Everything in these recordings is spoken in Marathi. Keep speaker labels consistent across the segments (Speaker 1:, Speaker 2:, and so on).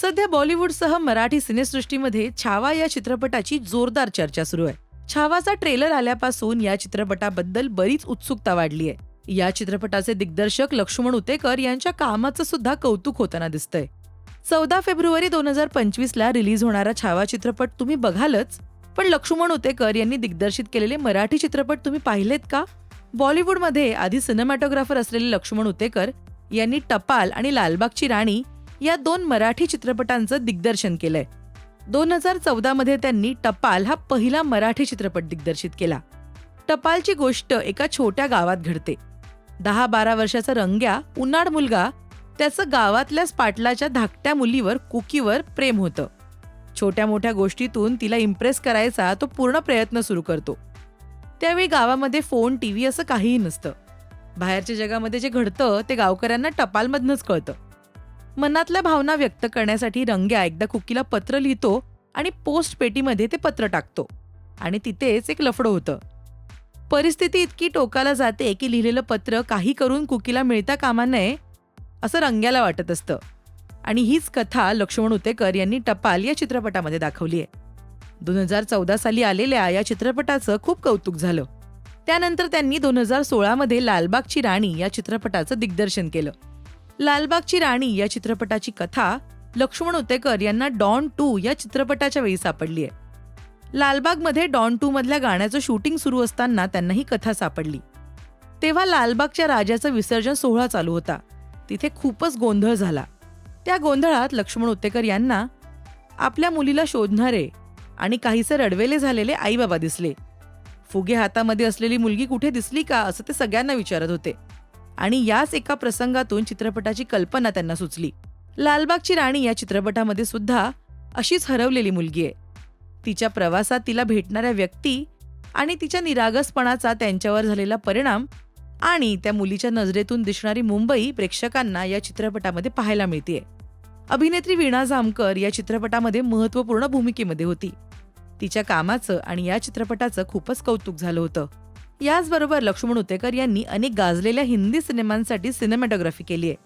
Speaker 1: सध्या बॉलिवूडसह मराठी सिनेसृष्टीमध्ये छावा या चित्रपटाची जोरदार चर्चा सुरू आहे. छावाचा ट्रेलर आल्यापासून या चित्रपटाबद्दल बरीच उत्सुकता वाढली आहे. या चित्रपटाचे दिग्दर्शक लक्ष्मण उतेकर यांच्या कामाचं सुद्धा कौतुक होताना दिसतंय. चौदा फेब्रुवारी दोन हजार पंचवीस ला रिलीज होणारा छावा चित्रपट तुम्ही बघालच पण लक्ष्मण उतेकर यांनी दिग्दर्शित केलेले मराठी चित्रपट तुम्ही पाहिलेत का? बॉलिवूडमध्ये आधी सिनेमॅटोग्राफर असलेले लक्ष्मण उतेकर यांनी टपाल आणि लालबागची राणी या दोन मराठी चित्रपटांचं दिग्दर्शन केलंय. दोन हजार चौदामध्ये त्यांनी टपाल हा पहिला मराठी चित्रपट दिग्दर्शित केला. टपालची गोष्ट एका छोट्या गावात घडते. दहा बारा वर्षाचा रंग्या उन्हाळ मुलगा त्याचं गावातल्याच पाटलाच्या धाकट्या मुलीवर कुकीवर प्रेम होतं. छोट्या मोठ्या गोष्टीतून तिला इम्प्रेस करायचा तो पूर्ण प्रयत्न सुरू करतो. त्यावेळी गावामध्ये फोन टी व्ही असं काहीही नसतं. बाहेरच्या जगामध्ये जे घडतं ते गावकऱ्यांना टपालमधनंच कळतं. मनातल्या भावना व्यक्त करण्यासाठी रंग्या एकदा कुकीला पत्र लिहितो आणि पोस्ट पेटीमध्ये ते पत्र टाकतो. आणि तिथेच एक लफडं होतं. परिस्थिती इतकी टोकाला जाते की लिहिलेलं पत्र काही करून कुकीला मिळता कामा नये असं रंग्याला वाटत असतं. आणि हीच कथा लक्ष्मण उतेकर यांनी टपाल या चित्रपटामध्ये दाखवली आहे दोन हजार चौदा साली आलेल्या या चित्रपटाचं खूप कौतुक झालं. त्यानंतर त्यांनी दोन हजार सोळामध्ये लालबागची राणी या चित्रपटाचं दिग्दर्शन केलं. लालबागची राणी या चित्रपटाची कथा लक्ष्मण उतेकर यांना डॉन टू या चित्रपटाच्या वेळी सापडली आहे. लालबागमध्ये डॉन टू मधल्या गाण्याचं शूटिंग सुरू असताना त्यांना ही कथा सापडली. तेव्हा लालबागच्या राजाचं विसर्जन सोहळा चालू होता. तिथे खूपच गोंधळ झाला. त्या गोंधळात लक्ष्मण उतेकर यांना आपल्या मुलीला शोधणारे आणि काहीसे रडवेले झालेले आईबाबा दिसले. फुगे हातामध्ये असलेली मुलगी कुठे दिसली का असं ते सगळ्यांना विचारत होते. आणि याच एका प्रसंगातून चित्रपटाची कल्पना त्यांना सुचली. लालबागची राणी या चित्रपटामध्ये सुद्धा अशीच हरवलेली मुलगी आहे. तिच्या प्रवासात तिला भेटणाऱ्या व्यक्ती आणि तिच्या निरागसपणाचा त्यांच्यावर झालेला परिणाम आणि त्या मुलीच्या नजरेतून दिसणारी मुंबई प्रेक्षकांना या चित्रपटामध्ये पाहायला मिळते अभिनेत्री वीणा जामकर या चित्रपटामध्ये महत्त्वपूर्ण भूमिकेमध्ये होती. तिच्या कामाचं आणि या चित्रपटाचं खूपच कौतुक झालं होतं. याचबरोबर लक्ष्मण उतेकर यांनी अनेक गाजलेल्या हिंदी सिनेमांसाठी सिनेमॅटोग्राफी केली आहे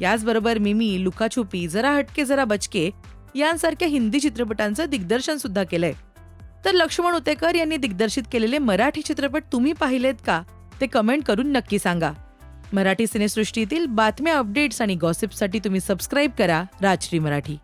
Speaker 1: याचबरोबर मिमी लुकाछुपी जरा हटके जरा बचके यांसारख्या हिंदी चित्रपटांचं दिग्दर्शन सुद्धा केलंय. तर लक्ष्मण उतेकर यांनी दिग्दर्शित केलेले मराठी चित्रपट तुम्ही पाहिलेत का? ते कमेंट करून नक्की सांगा. मराठी सिनेसृष्टीतील बातम्या अपडेट्स आणि गॉसिपसाठी तुम्ही सबस्क्राईब करा राजश्री मराठी.